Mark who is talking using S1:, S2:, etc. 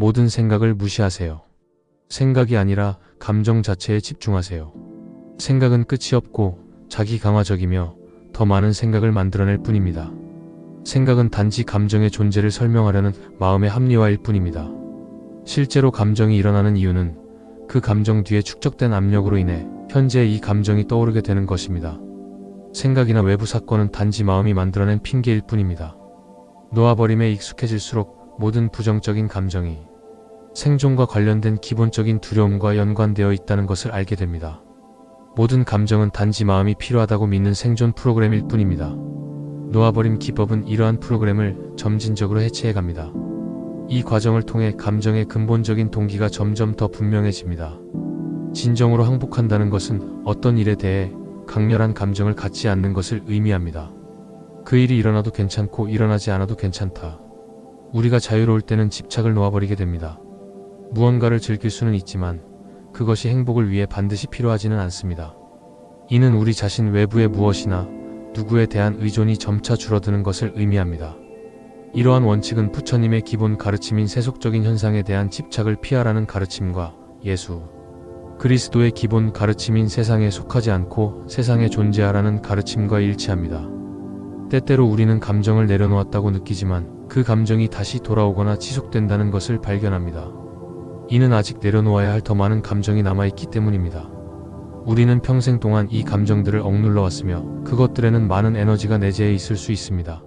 S1: 모든 생각을 무시하세요. 생각이 아니라 감정 자체에 집중하세요. 생각은 끝이 없고 자기 강화적이며 더 많은 생각을 만들어낼 뿐입니다. 생각은 단지 감정의 존재를 설명하려는 마음의 합리화일 뿐입니다. 실제로 감정이 일어나는 이유는 그 감정 뒤에 축적된 압력으로 인해 현재 이 감정이 떠오르게 되는 것입니다. 생각이나 외부 사건은 단지 마음이 만들어낸 핑계일 뿐입니다. 놓아버림에 익숙해질수록 모든 부정적인 감정이 생존과 관련된 기본적인 두려움과 연관되어 있다는 것을 알게 됩니다. 모든 감정은 단지 마음이 필요하다고 믿는 생존 프로그램일 뿐입니다. 놓아버림 기법은 이러한 프로그램을 점진적으로 해체해 갑니다. 이 과정을 통해 감정의 근본적인 동기가 점점 더 분명해집니다. 진정으로 항복한다는 것은 어떤 일에 대해 강렬한 감정을 갖지 않는 것을 의미합니다. 그 일이 일어나도 괜찮고 일어나지 않아도 괜찮다. 우리가 자유로울 때는 집착을 놓아버리게 됩니다. 무언가를 즐길 수는 있지만 그것이 행복을 위해 반드시 필요하지는 않습니다. 이는 우리 자신 외부의 무엇이나 누구에 대한 의존이 점차 줄어드는 것을 의미합니다. 이러한 원칙은 부처님의 기본 가르침인 세속적인 현상에 대한 집착을 피하라는 가르침과 예수, 그리스도의 기본 가르침인 세상에 속하지 않고 세상에 존재하라는 가르침과 일치합니다. 때때로 우리는 감정을 내려놓았다고 느끼지만 그 감정이 다시 돌아오거나 지속된다는 것을 발견합니다. 이는 아직 내려놓아야 할 더 많은 감정이 남아있기 때문입니다. 우리는 평생 동안 이 감정들을 억눌러 왔으며 그것들에는 많은 에너지가 내재해 있을 수 있습니다.